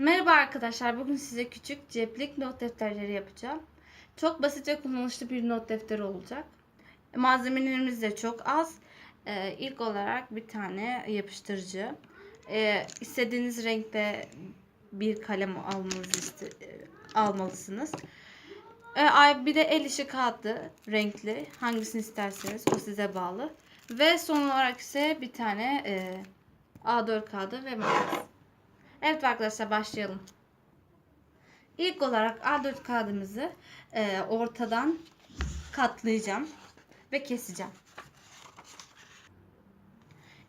Merhaba arkadaşlar. Bugün size küçük ceplik not defterleri yapacağım. Çok basit ve kullanışlı bir not defteri olacak. Malzemelerimiz de çok az. Ee, ilk olarak bir tane yapıştırıcı. Ee, istediğiniz renkte bir kalem e, almalısınız. Ee, bir de el işi kağıdı renkli. Hangisini isterseniz o size bağlı. Ve son olarak ise bir tane e, A4 kağıdı ve makas. Evet arkadaşlar başlayalım. İlk olarak A4 kağıdımızı e, ortadan katlayacağım ve keseceğim.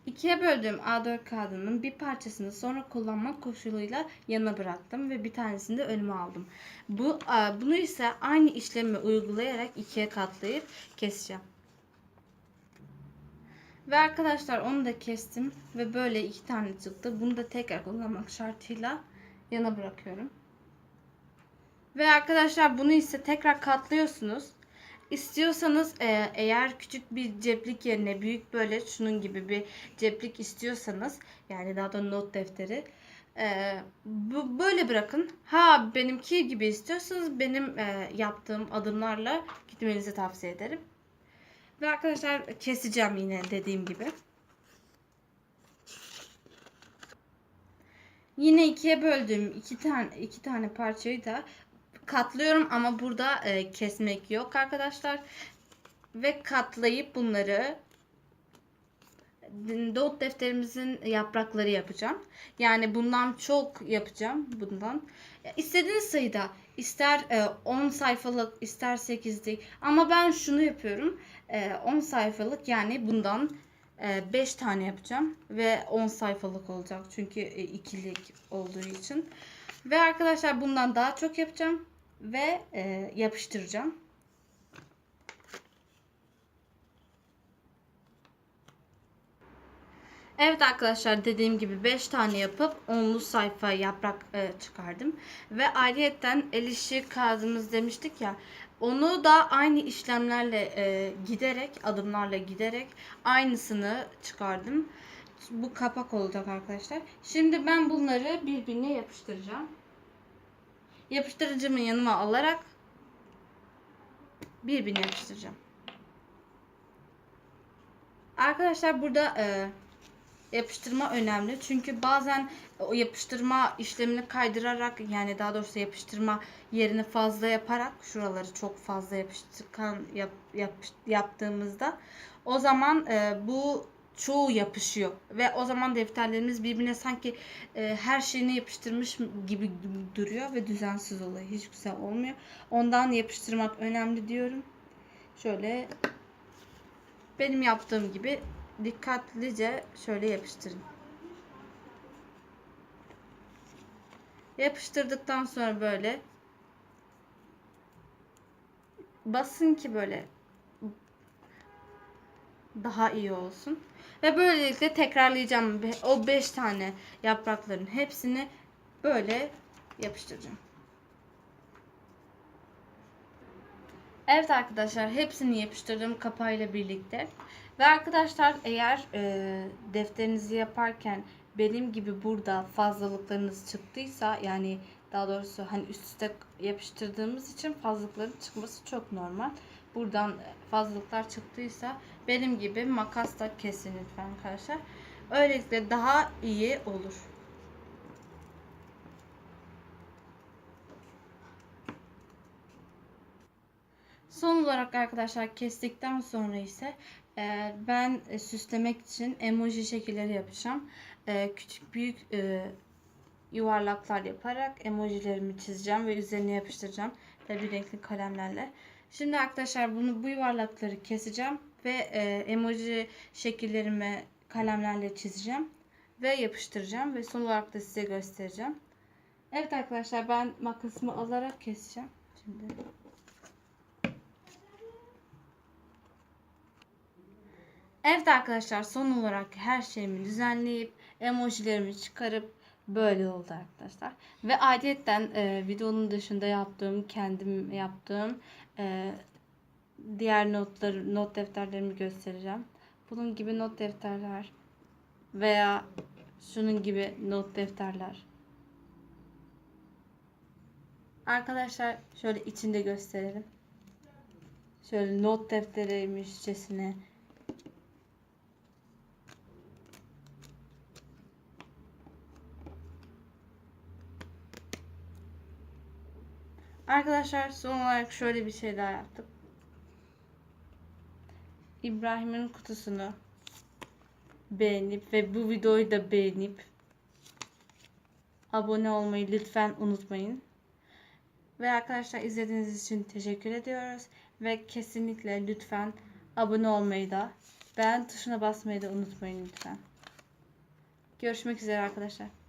İkiye böldüğüm A4 kağıdının bir parçasını sonra kullanmak koşuluyla yana bıraktım ve bir tanesini de önüme aldım. Bu bunu ise aynı işlemi uygulayarak ikiye katlayıp keseceğim. Ve arkadaşlar onu da kestim ve böyle iki tane çıktı. Bunu da tekrar kullanmak şartıyla yana bırakıyorum. Ve arkadaşlar bunu ise tekrar katlıyorsunuz. İstiyorsanız e, eğer küçük bir ceplik yerine büyük böyle şunun gibi bir ceplik istiyorsanız yani daha da not defteri e, bu, böyle bırakın. Ha benimki gibi istiyorsanız benim e, yaptığım adımlarla gitmenizi tavsiye ederim. Ve arkadaşlar keseceğim yine dediğim gibi. Yine ikiye böldüğüm iki tane iki tane parçayı da katlıyorum ama burada e, kesmek yok arkadaşlar. Ve katlayıp bunları not defterimizin yaprakları yapacağım. Yani bundan çok yapacağım bundan. İstediğiniz sayıda ister e, 10 sayfalık ister 8'lik ama ben şunu yapıyorum. E, 10 sayfalık yani bundan 5 tane yapacağım ve 10 sayfalık olacak çünkü e, ikilik olduğu için. Ve arkadaşlar bundan daha çok yapacağım ve e, yapıştıracağım. Evet arkadaşlar dediğim gibi 5 tane yapıp 10'lu sayfa yaprak e, çıkardım. Ve ayrıyetten el işi kağıdımız demiştik ya. Onu da aynı işlemlerle e, giderek adımlarla giderek aynısını çıkardım. Bu kapak olacak arkadaşlar. Şimdi ben bunları birbirine yapıştıracağım. Yapıştırıcımı yanıma alarak birbirine yapıştıracağım. Arkadaşlar burada e, yapıştırma önemli. Çünkü bazen o yapıştırma işlemini kaydırarak yani daha doğrusu yapıştırma yerini fazla yaparak şuraları çok fazla yapıştırkan yap, yap, yaptığımızda o zaman e, bu çoğu yapışıyor ve o zaman defterlerimiz birbirine sanki e, her şeyini yapıştırmış gibi duruyor ve düzensiz oluyor. Hiç güzel olmuyor. Ondan yapıştırmak önemli diyorum. Şöyle benim yaptığım gibi dikkatlice şöyle yapıştırın. Yapıştırdıktan sonra böyle basın ki böyle daha iyi olsun. Ve böylelikle tekrarlayacağım o 5 tane yaprakların hepsini böyle yapıştıracağım. Evet arkadaşlar hepsini yapıştırdım kapağıyla birlikte. Ve arkadaşlar eğer e, defterinizi yaparken benim gibi burada fazlalıklarınız çıktıysa yani daha doğrusu hani üst üste yapıştırdığımız için fazlalıkların çıkması çok normal. Buradan fazlalıklar çıktıysa benim gibi makasla kesin lütfen arkadaşlar. Öylelikle daha iyi olur. Son olarak arkadaşlar kestikten sonra ise e, ben e, süslemek için emoji şekilleri yapacağım. E, küçük büyük e, yuvarlaklar yaparak emojilerimi çizeceğim ve üzerine yapıştıracağım. Tabi renkli kalemlerle. Şimdi arkadaşlar bunu bu yuvarlakları keseceğim ve e, emoji şekillerimi kalemlerle çizeceğim ve yapıştıracağım ve son olarak da size göstereceğim. Evet arkadaşlar ben makasımı alarak keseceğim. Şimdi Evet arkadaşlar son olarak her şeyimi düzenleyip emojilerimi çıkarıp böyle oldu arkadaşlar. Ve adetten e, videonun dışında yaptığım, kendim yaptığım e, diğer notları, not defterlerimi göstereceğim. Bunun gibi not defterler veya şunun gibi not defterler Arkadaşlar şöyle içinde gösterelim. Şöyle not defteriymişçesine. Arkadaşlar son olarak şöyle bir şey daha yaptık. İbrahim'in kutusunu beğenip ve bu videoyu da beğenip abone olmayı lütfen unutmayın. Ve arkadaşlar izlediğiniz için teşekkür ediyoruz. Ve kesinlikle lütfen abone olmayı da beğen tuşuna basmayı da unutmayın lütfen. Görüşmek üzere arkadaşlar.